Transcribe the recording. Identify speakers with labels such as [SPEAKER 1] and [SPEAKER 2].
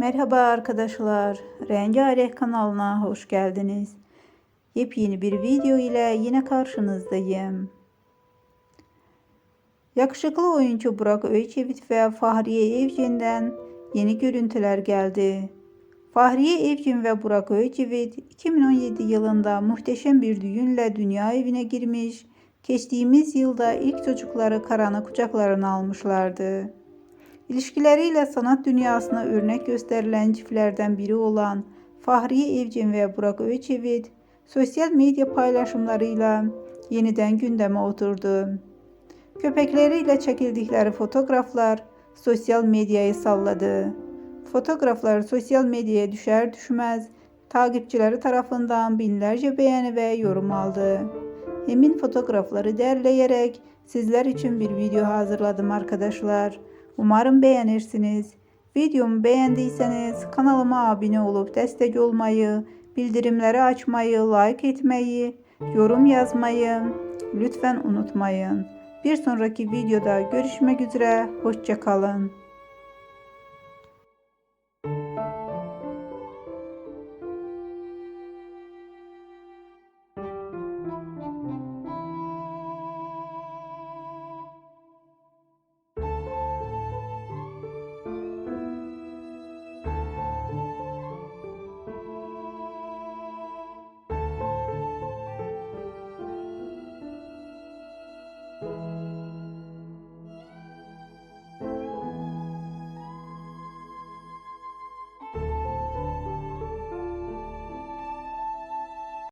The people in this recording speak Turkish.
[SPEAKER 1] Merhaba arkadaşlar. Rengarenk kanalına hoş geldiniz. Yepyeni bir video ile yine karşınızdayım. Yakışıklı oyuncu Burak Öçevit ve Fahriye Evcen'den yeni görüntüler geldi. Fahriye Evcen ve Burak Öçevit 2017 yılında muhteşem bir düğünle dünya evine girmiş, geçtiğimiz yılda ilk çocukları Karan'ı kucaklarına almışlardı. İlişkileriyle sanat dünyasına örnek gösterilen çiftlerden biri olan Fahriye Evcen ve Burak Öçevit, sosyal medya paylaşımlarıyla yeniden gündeme oturdu. Köpekleriyle çekildikleri fotoğraflar sosyal medyayı salladı. Fotoğraflar sosyal medyaya düşer düşmez takipçileri tarafından binlerce beğeni ve yorum aldı. Emin fotoğrafları derleyerek sizler için bir video hazırladım arkadaşlar. Umarım beğenirsiniz. Videomu beğendiyseniz kanalıma abone olup destek olmayı, bildirimleri açmayı, like etmeyi, yorum yazmayı lütfen unutmayın. Bir sonraki videoda görüşmek üzere. Hoşçakalın.